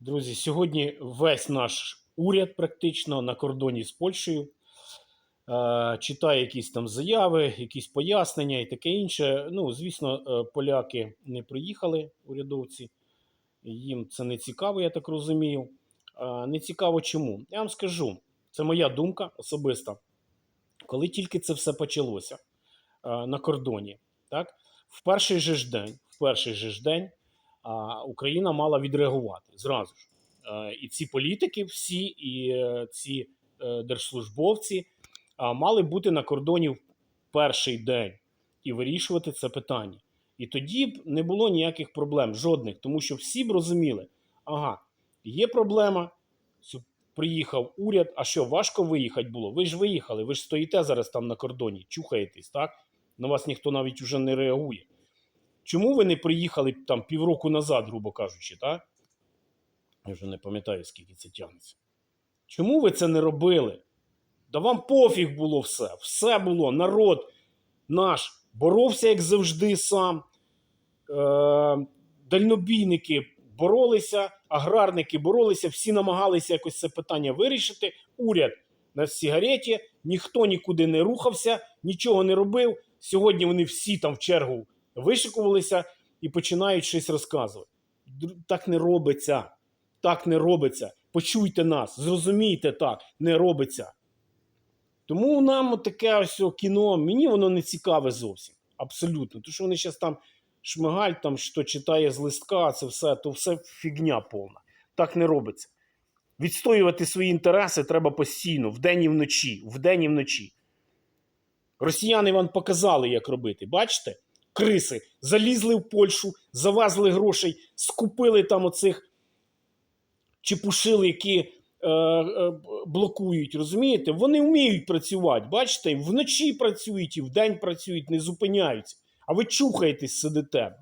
Друзі, сьогодні весь наш уряд практично на кордоні з Польщею е, читає якісь там заяви, якісь пояснення і таке інше. Ну, звісно, е, поляки не приїхали, урядовці. Їм це не цікаво, я так розумію. Е, не цікаво чому. Я вам скажу, це моя думка особиста. Коли тільки це все почалося е, на кордоні, так, в перший же ж день, в перший же ж день Україна мала відреагувати зразу ж. Е, І ці політики, всі, і е, ці е, держслужбовці мали бути на кордоні в перший день і вирішувати це питання. І тоді б не було ніяких проблем, жодних, тому що всі б розуміли, ага, є проблема. Приїхав уряд, а що, важко виїхати було? Ви ж виїхали, ви ж стоїте зараз там на кордоні, чухаєтесь, так? На вас ніхто навіть уже не реагує. Чому ви не приїхали там півроку назад, грубо кажучи, так? Я вже не пам'ятаю, скільки це тягнеться. Чому ви це не робили? Да вам пофіг було все. Все було. Народ наш боровся, як завжди, сам. Е, дальнобійники боролися, аграрники боролися, всі намагалися якось це питання вирішити. Уряд на сигареті, ніхто нікуди не рухався, нічого не робив. Сьогодні вони всі там в чергу вишикувалися і починають щось розказувати. Так не робиться. Так не робиться. Почуйте нас, зрозумійте так, не робиться. Тому нам таке ось кіно, мені воно не цікаве зовсім. Абсолютно. Тому що вони зараз там шмигаль, там, що читає з листка, це все, то все фігня повна. Так не робиться. Відстоювати свої інтереси треба постійно, вдень і вночі, вдень і вночі. Росіяни вам показали, як робити. Бачите? Криси залізли в Польщу, завезли грошей, скупили там оцих чепушил, які е, е, блокують. Розумієте? Вони вміють працювати. Бачите, вночі працюють і вдень працюють, не зупиняються. А ви чухаєтесь, сидите.